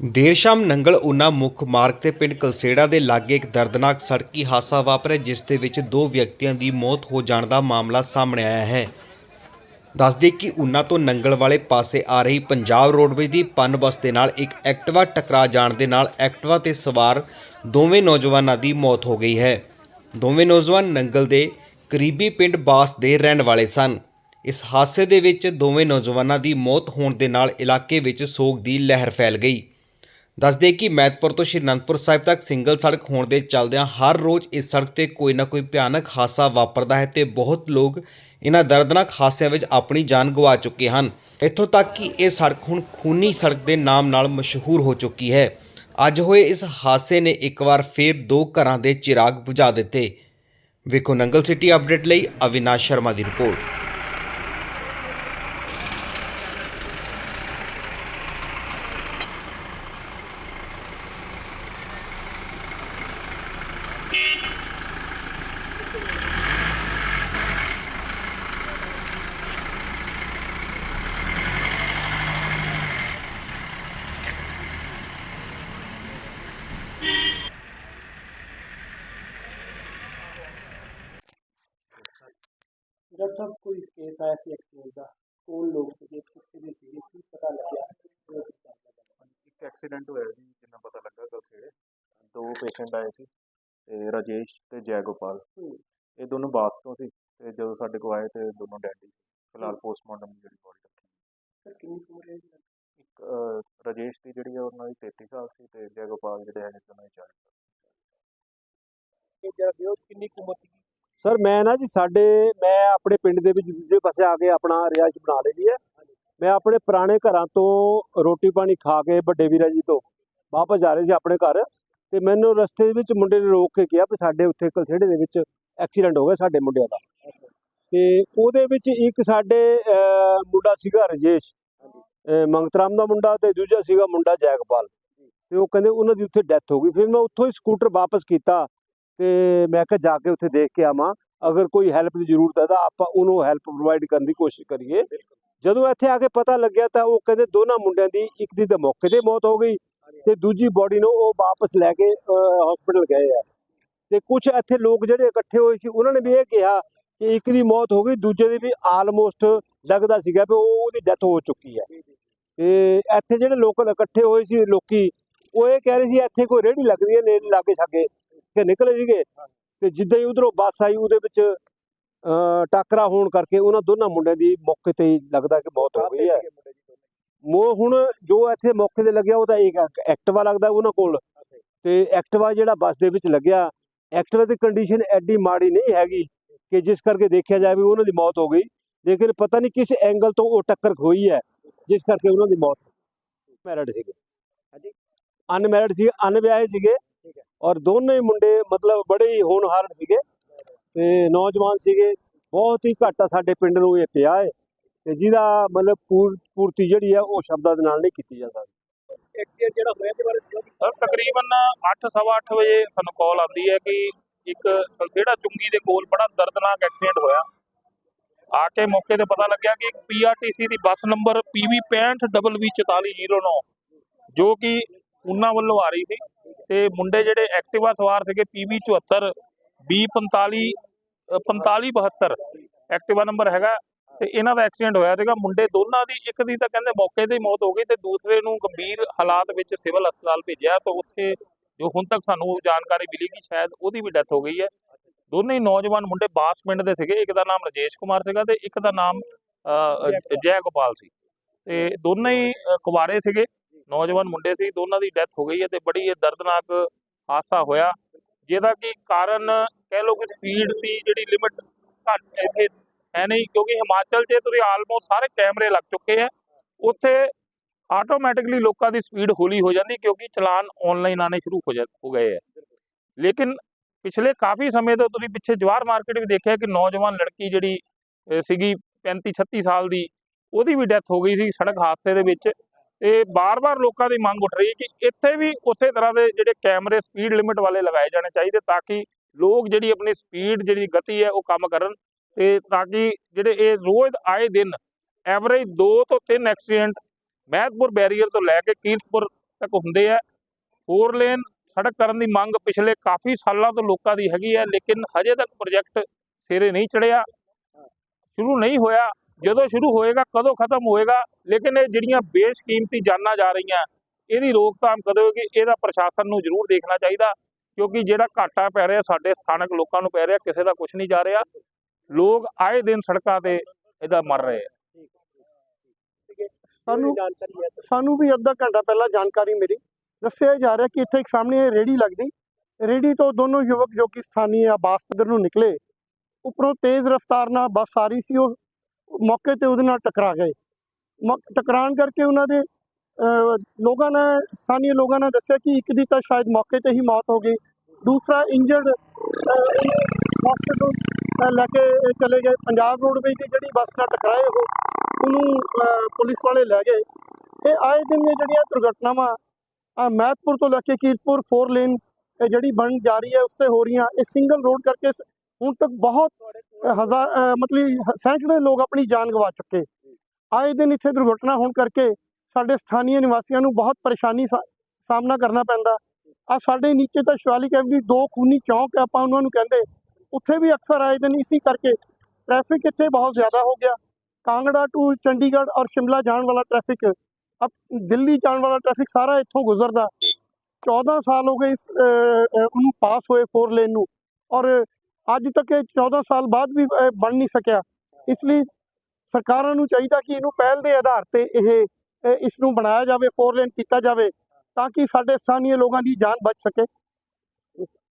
ਦੇਰ ਸ਼ਾਮ ਨੰਗਲ ਉਨਾ ਮੁੱਖ ਮਾਰਗ ਤੇ ਪਿੰਡ ਕਲਸੇੜਾ ਦੇ ਲਾਗੇ ਇੱਕ ਦਰਦਨਾਕ ਸੜਕੀ ਹਾਦਸਾ ਵਾਪਰਿਆ, ਜਿਸ ਦੇ ਵਿੱਚ ਦੋ ਵਿਅਕਤੀਆਂ ਦੀ ਮੌਤ ਹੋ ਜਾਣ ਦਾ ਮਾਮਲਾ ਸਾਹਮਣੇ ਆਇਆ ਹੈ। ਦੱਸਦੇ ਕਿ ਉਨਾ ਤੋਂ ਨੰਗਲ ਵਾਲੇ ਪਾਸੇ ਆ ਰਹੀ ਪੰਜਾਬ ਰੋਡਵੇਜ਼ ਦੀ ਪਨ ਬੱਸ ਦੇ ਨਾਲ ਇੱਕ ਐਕਟਿਵਾ ਟਕਰਾ ਜਾਣ ਦੇ ਨਾਲ ਐਕਟਿਵਾ ਤੇ ਸਵਾਰ ਦੋਵੇਂ ਨੌਜਵਾਨਾਂ ਦੀ ਮੌਤ ਹੋ ਗਈ ਹੈ। ਦੋਵੇਂ ਨੌਜਵਾਨ ਨੰਗਲ ਦੇ ਕਰੀਬੀ ਪਿੰਡ ਬਾਸ ਦੇ ਰਹਿਣ ਵਾਲੇ ਸਨ। ਇਸ ਹਾਦਸੇ ਦੇ ਵਿੱਚ ਦੋਵੇਂ ਨੌਜਵਾਨਾਂ ਦੀ ਮੌਤ ਹੋਣ ਦੇ ਨਾਲ ਇਲਾਕੇ ਵਿੱਚ ਸੋਗ ਦੀ ਲਹਿਰ ਫੈਲ ਗਈ। ਦੱਸਦੇ ਕਿ ਮੈਦਪੁਰ ਤੋਂ ਸ਼੍ਰੀ ਅਨੰਦਪੁਰ ਸਾਹਿਬ ਤੱਕ ਸਿੰਗਲ ਸੜਕ ਹੋਣ ਦੇ ਚੱਲਦਿਆਂ ਹਰ ਰੋਜ਼ ਇਸ ਸੜਕ ਤੇ ਕੋਈ ਨਾ ਕੋਈ ਭਿਆਨਕ ਹਾਦਸਾ ਵਾਪਰਦਾ ਹੈ ਤੇ ਬਹੁਤ ਲੋਕ ਇਹਨਾਂ ਦਰਦਨਾਕ ਹਾਦਸਿਆਂ ਵਿੱਚ ਆਪਣੀ ਜਾਨ ਗਵਾ ਚੁੱਕੇ ਹਨ। ਇੱਥੋਂ ਤੱਕ ਕਿ ਇਹ ਸੜਕ ਹੁਣ ਖੂਨੀ ਸੜਕ ਦੇ ਨਾਮ ਨਾਲ ਮਸ਼ਹੂਰ ਹੋ ਚੁੱਕੀ ਹੈ। ਅੱਜ ਹੋਏ ਇਸ ਹਾਦਸੇ ਨੇ ਇੱਕ ਵਾਰ ਫੇਰ ਦੋ ਘਰਾਂ ਦੇ ਚਿਰਾਗ ਬੁਝਾ ਦਿੱਤੇ। ਵੇਖੋ ਨੰਗਲ ਸਿਟੀ ਅਪਡੇਟ ਲਈ ਅਵਿਨਾਸ਼ ਸ਼ਰਮਾ ਦੀ ਰਿਪੋਰਟ। ਜਦ ਤੱਕ ਕੋਈ ਕੇਸ ਆਇਆ ਸੀ ਐਕਸੀਡੈਂਟ ਦਾ ਕੌਣ ਲੋਕ ਸੀਗੇ ਕਿੱਥੇ ਦੇ ਸੀਗੇ ਕੀ ਪਤਾ ਲੱਗਿਆ ਇੱਕ ਐਕਸੀਡੈਂਟ ਹੋਇਆ ਜੀ ਜਿੰਨਾ ਪਤਾ ਲੱਗਾ ਕੱਲ ਸਵੇਰੇ ਦੋ ਪੇਸ਼ੈਂਟ ਆਏ ਸੀ ਤੇ ਰਾਜੇਸ਼ ਤੇ ਜੈਗੋਪਾਲ। ਇਹ ਦੋਨੋਂ ਬਾਸ ਤੋਂ ਸੀ ਤੇ ਜਦੋਂ ਸਾਡੇ ਕੋਲ ਆਏ ਤੇ ਦੋਨੋਂ ਡੈਡੀ ਫਿਲਹਾਲ ਪੋਸਟਮਾਰਟਮ ਜਿਹੜੀ ਬੋਡੀ ਰੱਖੀ ਸਰ ਕਿੰਨੀ ਉਮਰ ਹੈ ਇੱਕ ਰਾਜੇਸ਼ ਦੀ ਜਿਹੜੀ ਆ ਉਹਨਾਂ ਦੀ 33 ਸਾਲ ਸੀ ਤੇ ਜੈਗੋਪਾਲ ਜਿਹੜੇ ਹੈਗੇ ਉਹਨਾਂ ਦੀ 40 ਸਾਲ ਇਹ ਜਿਹੜਾ ਕਿੰਨੀ ਉਮਰ ਸੀ ਸਰ ਮੈਂ ਨਾ ਜੀ ਸਾਡੇ ਮੈਂ ਆਪਣੇ ਪਿੰਡ ਦੇ ਵਿੱਚ ਦੂਜੇ ਪਾਸੇ ਆ ਕੇ ਆਪਣਾ ਰਿਹਾਇਸ਼ ਬਣਾ ਲਈ ਹੈ। ਮੈਂ ਆਪਣੇ ਪੁਰਾਣੇ ਘਰਾਂ ਤੋਂ ਰੋਟੀ ਪਾਣੀ ਖਾ ਕੇ ਵੱਡੇ ਵੀਰਾ ਜੀ ਤੋਂ ਵਾਪਸ ਜਾ ਰਹੇ ਸੀ ਆਪਣੇ ਘਰ ਤੇ ਮੈਨੂੰ ਰਸਤੇ ਵਿੱਚ ਮੁੰਡੇ ਨੇ ਰੋਕ ਕੇ ਕਿਹਾ ਵੀ ਸਾਡੇ ਉੱਥੇ ਕਲਸੇੜੇ ਦੇ ਵਿੱਚ ਐਕਸੀਡੈਂਟ ਹੋ ਗਿਆ ਸਾਡੇ ਮੁੰਡਿਆਂ ਦਾ। ਤੇ ਉਹਦੇ ਵਿੱਚ ਇੱਕ ਸਾਡੇ ਮੁੰਡਾ ਸੀਗਾ ਰਜੇਸ਼ ਅਹ, ਮੰਗਤਰਾਮ ਦਾ ਮੁੰਡਾ ਤੇ ਦੂਜਾ ਸੀਗਾ ਮੁੰਡਾ ਜੈਗਪਾਲ। ਤੇ ਉਹ ਕਹਿੰਦੇ ਉਹਨਾਂ ਦੀ ਉੱਥੇ ਡੈਥ ਹੋ ਗਈ। ਫਿਰ ਮੈਂ ਉੱਥੋਂ ਹੀ ਸਕੂਟਰ ਵਾਪਸ ਕੀਤਾ। ਤੇ ਮੈਂ ਕਿਹਾ ਜਾ ਕੇ ਉੱਥੇ ਦੇਖ ਕੇ ਆਵਾਂ। ਅਗਰ ਕੋਈ ਹੈਲਪ ਦੀ ਜ਼ਰੂਰਤ ਹੈ ਤਾਂ ਆਪਾਂ ਉਹਨੂੰ ਹੈਲਪ ਪ੍ਰੋਵਾਈਡ ਕਰਨ ਦੀ ਕੋਸ਼ਿਸ਼ ਕਰੀਏ। ਜਦੋਂ ਇੱਥੇ ਆ ਕੇ ਪਤਾ ਲੱਗਿਆ ਤਾਂ ਉਹ ਕਹਿੰਦੇ ਦੋਨਾਂ ਮੁੰਡਿਆਂ ਦੀ ਇੱਕ ਦੀ ਤਾਂ ਮੌਕੇ ਤੇ ਮੌਤ ਹੋ ਗਈ ਤੇ ਦੂਜੀ ਬੋਡੀ ਨੂੰ ਉਹ ਵਾਪਸ ਲੈ ਕੇ ਹਸਪੀਟਲ ਗਏ ਆ। ਤੇ ਕੁਝ ਇੱਥੇ ਲੋਕ ਜਿਹੜੇ ਇਕੱਠੇ ਹੋਏ ਸੀ, ਉਹਨਾਂ ਨੇ ਵੀ ਇਹ ਕਿਹਾ ਕਿ ਇੱਕ ਦੀ ਮੌਤ ਹੋ ਗਈ, ਦੂਜੇ ਦੀ ਵੀ ਆਲਮੋਸਟ ਲੱਗਦਾ ਸੀਗਾ ਵੀ ਉਹ ਉਹਦੀ ਡੈਥ ਹੋ ਚੁੱਕੀ ਹੈ। ਤੇ ਇੱਥੇ ਜਿਹੜੇ ਲੋਕਲ ਇਕੱਠੇ ਹੋਏ ਸੀ, ਲੋਕੀ, ਉਹ ਇਹ ਕਹਿ ਰਹੇ ਸੀ ਇੱਥੇ ਕੋਈ ਰੇਹੜੀ ਲੱਗਦੀ ਹੈ ਨੇੜੇ ਲਾਗੇ ਛਾਗੇ ਕਿ ਨਿਕਲੇ ਸੀਗੇ ਤੇ ਜਿੱਦਾਂ ਹੀ ਉਧਰੋਂ ਬੱਸ ਆਈ ਉਹਦੇ ਵਿੱਚ ਟਾਕਰਾ ਹੋਣ ਕਰਕੇ ਉਹਨਾਂ ਦੋਨਾਂ ਮੁੰਡਿਆਂ ਦੀ ਮੌਕੇ ਤੇ ਹੀ ਲੱਗਦਾ ਕਿ ਮੌਤ ਹੋ ਗਈ ਹੈ। ਮੋ ਹੁਣ ਜੋ ਇੱਥੇ ਮੌਕੇ ਤੇ ਲੱਗਿਆ ਉਹ ਤਾਂ ਇੱਕ ਐਕ- ਐਕਟਿਵਾ ਲੱਗਦਾ ਉਹਨਾਂ ਕੋਲ ਤੇ ਐਕਟਿਵਾ ਜਿਹੜਾ ਬੱਸ ਦੇ ਵਿੱਚ ਲੱਗਿਆ ਐਕਟਿਵਾ ਦੀ ਕੰਡੀਸ਼ਨ ਐਡੀ ਮਾੜੀ ਨਹੀਂ ਹੈਗੀ ਕਿ ਜਿਸ ਕਰਕੇ ਦੇਖਿਆ ਜਾਵੇ ਵੀ ਉਹਨਾਂ ਦੀ ਮੌਤ ਹੋ ਗਈ ਲੇਕਿਨ ਪਤਾ ਨਹੀਂ ਕਿਸ ਐਂਗਲ ਤੋਂ ਉਹ ਟੱਕਰ ਹੋਈ ਹੈ ਜਿਸ ਕਰਕੇ ਉਹਨਾਂ ਦੀ ਮੌਤ ਮੈਰਿਡ ਸੀਗੇ। ਹਾਂਜੀ। ਅਨਮੈਰਿਡ ਸੀ ਅਨਵਿਆਹੇ ਸੀਗੇ ਔਰ ਦੋਨੇ ਹੀ ਮੁੰਡੇ ਮਤਲਬ ਬੜੇ ਹੀ ਹੋਣਹਾਰ ਸੀਗੇ ਤੇ ਨੌਜਵਾਨ ਸੀਗੇ। ਬਹੁਤ ਹੀ ਘੱਟ ਸਾਡੇ ਪਿੰਡ ਨੂੰ ਇਹ ਪਿਆ ਹੈ ਤੇ ਜਿਹਦਾ ਮਤਲਬ ਪੂਰ ਪੂਰਤੀ ਜਿਹੜੀ ਹੈ ਉਹ ਸ਼ਬਦਾਂ ਦੇ ਨਾਲ ਨਹੀਂ ਕੀਤੀ ਜਾ ਸਕਦੀ। ਐਕਸੀਡੈਂਟ ਜਿਹੜਾ ਹੋਇਆ ਦੇ ਬਾਰੇ ਦੱਸੋ ਜੀ। ਸਰ ਤਕਰੀਬਨ 8:30 ਵਜੇ ਸਾਨੂੰ ਕਾਲ ਆਉਂਦੀ ਹੈ ਕਿ ਇੱਕ ਸਲਸੇੜਾ ਚੁੰਗੀ ਦੇ ਕੋਲ ਬੜਾ ਦਰਦਨਾਕ ਐਕਸੀਡੈਂਟ ਹੋਇਆ। ਆ ਕੇ ਮੌਕੇ ਤੇ ਪਤਾ ਲੱਗਿਆ ਕਿ ਇੱਕ ਪੀਆਰਟੀਸੀ ਦੀ ਬੱਸ ਨੰਬਰ PV 65WV4409 ਜੋ ਕਿ ਉਹਨਾਂ ਵੱਲੋਂ ਆ ਰਹੀ ਸੀ। ਤੇ ਮੁੰਡੇ ਜਿਹੜੇ ਐਕਟਿਵਾ ਸਵਾਰ ਸੀਗੇ PV 74 B45 4572 ਐਕਟਿਵਾ ਨੰਬਰ ਹੈਗਾ ਤੇ ਇਹਨਾਂ ਦਾ ਐਕਸੀਡੈਂਟ ਹੋਇਆ ਸੀਗਾ। ਮੁੰਡੇ ਦੋਨਾਂ ਦੀ ਇੱਕ ਦੀ ਤਾਂ ਕਹਿੰਦੇ ਮੌਕੇ ਤੇ ਹੀ ਮੌਤ ਹੋ ਗਈ ਤੇ ਦੂਸਰੇ ਨੂੰ ਗੰਭੀਰ ਹਾਲਾਤ ਵਿੱਚ ਸਿਵਲ ਹਸਪਤਾਲ ਭੇਜਿਆ ਤਾਂ ਉੱਥੇ ਜੋ ਹੁਣ ਤੱਕ ਸਾਨੂੰ ਜਾਣਕਾਰੀ ਮਿਲੀ ਕਿ ਸ਼ਾਇਦ ਉਹਦੀ ਵੀ ਡੈਥ ਹੋ ਗਈ ਹੈ। ਦੋਨੇ ਨੌਜਵਾਨ ਮੁੰਡੇ ਬਾਸ ਪਿੰਡ ਦੇ ਸੀਗੇ ਇੱਕ ਦਾ ਨਾਮ ਰਜੇਸ਼ ਕੁਮਾਰ ਸੀਗਾ ਤੇ ਇੱਕ ਦਾ ਨਾਮ ਅਹ, ਜੈ ਗੋਪਾਲ ਸੀ। ਤੇ ਦੋਨੇ ਹੀ ਅਹ, ਕੁਆਰੇ ਸੀਗੇ। ਨੌਜਵਾਨ ਮੁੰਡੇ ਸੀ, ਦੋਨਾਂ ਦੀ ਡੈਥ ਹੋ ਗਈ ਹੈ ਤੇ ਬੜੀ ਇਹ ਦਰਦਨਾਕ ਹਾਦਸਾ ਹੋਇਆ। ਜਿਹਦਾ ਕਿ ਕਾਰਨ ਕਹਿ ਲਓ ਕਿ ਸਪੀਡ ਦੀ ਜਿਹੜੀ ਲਿਮਟ ਘੱਟ ਇੱਥੇ ਹੈ ਨਹੀਂ, ਕਿਉਂਕਿ ਹਿਮਾਚਲ 'ਚ ਤੁਸੀਂ ਆਲਮੋਸਟ ਸਾਰੇ ਕੈਮਰੇ ਲੱਗ ਚੁੱਕੇ ਆ ਉੱਥੇ ਆਟੋਮੈਟਿਕਲੀ ਲੋਕਾਂ ਦੀ ਸਪੀਡ ਹੌਲੀ ਹੋ ਜਾਂਦੀ, ਕਿਉਂਕਿ ਚਲਾਨ ਆਨਲਾਈਨ ਆਣੇ ਸ਼ੁਰੂ ਹੋ ਜਾ, ਹੋ ਗਏ ਆ ਲੇਕਿਨ ਪਿਛਲੇ ਕਾਫੀ ਸਮੇਂ ਤੋਂ ਤੁਸੀਂ ਪਿੱਛੇ ਜਵਾਰ ਮਾਰਕੀਟ ਵੀ ਦੇਖਿਆ ਕਿ ਨੌਜਵਾਨ ਲੜਕੀ ਜਿਹੜੀ ਸੀਗੀ 35 36 ਸਾਲ ਦੀ, ਉਹਦੀ ਵੀ ਡੈਥ ਹੋ ਗਈ ਸੀ ਸੜਕ ਹਾਦਸੇ ਦੇ ਵਿੱਚ। ਤੇ ਬਾਰ-ਬਾਰ ਲੋਕਾਂ ਦੀ ਮੰਗ ਉੱਠ ਰਹੀ ਹੈ ਕਿ ਇੱਥੇ ਵੀ ਉਸੇ ਤਰ੍ਹਾਂ ਦੇ ਜਿਹੜੇ ਕੈਮਰੇ ਸਪੀਡ ਲਿਮਿਟ ਵਾਲੇ ਲਗਾਏ ਜਾਣੇ ਚਾਹੀਦੇ ਤਾਂ ਕਿ ਲੋਕ ਜਿਹੜੀ ਆਪਣੀ ਸਪੀਡ, ਜਿਹੜੀ ਗਤੀ ਹੈ ਉਹ ਕੰਮ ਕਰਨ ਤੇ ਤਾਂ ਕਿ ਜਿਹੜੇ ਇਹ ਰੋਜ਼ ਆਏ ਦਿਨ ਐਵਰੇਜ 2 ਤੋਂ 3 ਐਕਸੀਡੈਂਟ ਮਹਿਤਪੁਰ ਬੈਰੀਅਰ ਤੋਂ ਲੈ ਕੇ ਕੀਰਤਪੁਰ ਤੱਕ ਹੁੰਦੇ ਆ। ਫੋਰ ਲੇਨ ਸੜਕ ਕਰਨ ਦੀ ਮੰਗ ਪਿਛਲੇ ਕਾਫੀ ਸਾਲਾਂ ਤੋਂ ਲੋਕਾਂ ਦੀ ਹੈਗੀ ਹੈ, ਲੇਕਿਨ ਹਜੇ ਤੱਕ ਪ੍ਰੋਜੈਕਟ ਸਿਰੇ ਨਹੀਂ ਚੜਿਆ ਸ਼ੁਰੂ ਨਹੀਂ ਹੋਇਆ। ਜਦੋਂ ਸ਼ੁਰੂ ਹੋਏਗਾ, ਕਦੋਂ ਖਤਮ ਹੋਏਗਾ, ਲੇਕਿਨ ਇਹ ਜਿਹੜੀਆਂ ਬੇਸ਼ਕੀਮਤੀ ਜਾਨਾਂ ਜਾ ਰਹੀਆਂ, ਇਹਦੀ ਰੋਕਥਾਮ ਕਦੋਂ ਹੋਏਗੀ ਇਹਦਾ ਪ੍ਰਸ਼ਾਸਨ ਨੂੰ ਜ਼ਰੂਰ ਦੇਖਣਾ ਚਾਹੀਦਾ, ਕਿਉਂਕਿ ਜਿਹੜਾ ਘਾਟਾ ਪੈ ਰਿਹਾ, ਸਾਡੇ ਸਥਾਨਕ ਲੋਕਾਂ ਨੂੰ ਪੈ ਰਿਹਾ, ਕਿਸੇ ਦਾ ਕੁਝ ਨਹੀਂ ਜਾ ਰਿਹਾ। ਲੋਕ ਆਏ ਦਿਨ ਸੜਕਾਂ ਤੇ ਇਹਦਾ ਮਰ ਰਹੇ ਆ। ਸਾਨੂੰ ਸਾਨੂੰ ਵੀ ਅੱਧਾ ਘੰਟਾ ਪਹਿਲਾਂ ਜਾਣਕਾਰੀ ਮਿਲੀ। ਦੱਸਿਆ ਜਾ ਰਿਹਾ ਕਿ ਇੱਥੇ ਇੱਕ ਸਾਹਮਣੇ ਰੇੜੀ ਲੱਗਦੀ। ਰੇੜੀ ਤੋਂ ਦੋਨੋਂ ਯੁਵਕ ਜੋ ਕਿ ਸਥਾਨੀ ਆਬਾਸ ਪੱਧਰ ਨੂੰ ਨਿਕਲੇ। ਉੱਪਰੋਂ ਤੇਜ਼ ਰਫ਼ਤਾਰ ਨਾਲ ਬੱਸ ਆ ਰਹੀ ਸੀ, ਉਹ ਮੌਕੇ ਤੇ ਉਹਦੇ ਨਾਲ ਟਕਰਾ ਗਏ। ਮੌ- ਟਕਰਾਉਣ ਕਰਕੇ ਉਹਨਾਂ ਦੇ ਲੋਕਾਂ ਨੇ ਸਥਾਨੀ ਲੋਕਾਂ ਨੇ ਦੱਸਿਆ ਕਿ ਇੱਕ ਦੀ ਤਾਂ ਸ਼ਾਇਦ ਮੌਕੇ ਤੇ ਹੀ ਮੌਤ ਹੋ ਗਈ। ਦੂਸਰਾ ਇੰਜਰਡ ਹਸਪੀਟਲ ਲੈ ਕੇ ਚਲੇ ਗਏ। ਪੰਜਾਬ ਰੋਡਵੇਜ਼ ਦੀ ਜਿਹੜੀ ਬੱਸ ਨਾਲ ਟਕਰਾਏ ਉਹ ਉਹਨੂੰ ਪੁਲਿਸ ਵਾਲੇ ਲੈ ਗਏ। ਇਹ ਆਏ ਦਿਨ ਇਹ ਜਿਹੜੀਆਂ ਦੁਰਘਟਨਾਵਾਂ ਅਹ, ਮਹਿਤਪੁਰ ਤੋਂ ਲੈ ਕੇ ਕੀਰਤਪੁਰ 4 ਲੇਨ ਜਿਹੜੀ ਬਣ ਜਾ ਰਹੀ ਹੈ ਉਸ ਤੇ ਹੋ ਰਹੀਆਂ ਇਹ ਸਿੰਗਲ ਰੋਡ ਕਰਕੇ ਹੁਣ ਤੱਕ ਬਹੁਤ ਹਜ਼ਾਰ ਅਹ, ਮਤਲਬ ਸੈਂਕੜੇ ਲੋਕ ਆਪਣੀ ਜਾਨ ਗਵਾ ਚੁੱਕੇ। ਆਏ ਦਿਨ ਇੱਥੇ ਦੁਰਘਟਨਾ ਹੋਣ ਕਰਕੇ ਸਾਡੇ ਸਥਾਨੀ ਨਿਵਾਸੀਆਂ ਨੂੰ ਬਹੁਤ ਪਰੇਸ਼ਾਨੀ ਸਾ- ਸਾਹਮਣਾ ਕਰਨਾ ਪੈਂਦਾ। ਆ ਸਾਡੇ ਨੀਚੇ ਤਾਂ ਸ਼ਿਵਾਲਿਕ ਐਵਨੀ ਦੋ ਖੂਨੀ ਚੌਂਕ ਹੈ, ਆਪਾਂ ਉਹਨਾਂ ਨੂੰ ਕਹਿੰਦੇ। ਉੱਥੇ ਵੀ ਅਕਸਰ ਆਏ ਦਿਨ ਇਸੇ ਕਰਕੇ ਟ੍ਰੈਫਿਕ ਇੱਥੇ ਬਹੁਤ ਜ਼ਿਆਦਾ ਹੋ ਗਿਆ। ਕਾਂਗੜਾ ਟੂ ਚੰਡੀਗੜ੍ਹ ਔਰ ਸ਼ਿਮਲਾ ਜਾਣ ਵਾਲਾ ਟ੍ਰੈਫਿਕ ਅਬ ਦਿੱਲੀ ਜਾਣ ਵਾਲਾ ਟ੍ਰੈਫਿਕ ਸਾਰਾ ਇੱਥੋਂ ਗੁਜ਼ਰਦਾ। 14 ਸਾਲ ਹੋ ਗਏ ਇਸ ਅਹ, ਅਹ, ਉਹਨੂੰ ਪਾਸ ਹੋਏ ਫੋਰ ਲੇਨ ਨੂੰ ਔਰ ਅੱਜ ਤੱਕ ਇਹ 14 ਸਾਲ ਬਾਅਦ ਵੀ ਬਣ ਨਹੀਂ ਸਕਿਆ। ਇਸ ਲਈ ਸਰਕਾਰਾਂ ਨੂੰ ਚਾਹੀਦਾ ਕਿ ਇਹਨੂੰ ਪਹਿਲ ਦੇ ਆਧਾਰ ਤੇ ਇਹ ਅਹ, ਇਸ ਨੂੰ ਬਣਾਇਆ ਜਾਵੇ ਫੋਰ ਲੇਨ ਕੀਤਾ ਜਾਵੇ ਤਾਂ ਕਿ ਸਾਡੇ ਸਥਾਨੀ ਲੋਕਾਂ ਦੀ ਜਾਨ ਬਚ ਸਕੇ।